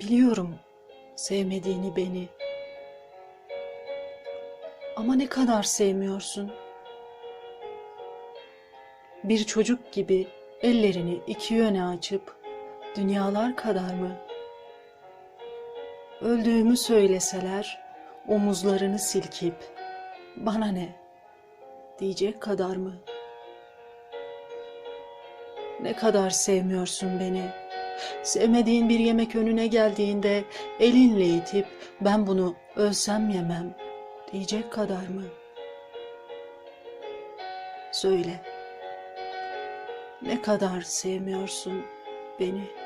Biliyorum sevmediğini beni. Ama ne kadar sevmiyorsun. Bir çocuk gibi ellerini iki yöne açıp dünyalar kadar mı? Öldüğümü söyleseler omuzlarını silkip bana ne diyecek kadar mı? Ne kadar sevmiyorsun beni. Sevmediğin bir yemek önüne geldiğinde elinle itip ben bunu ölsem yemem diyecek kadar mı? Söyle. Ne kadar sevmiyorsun beni?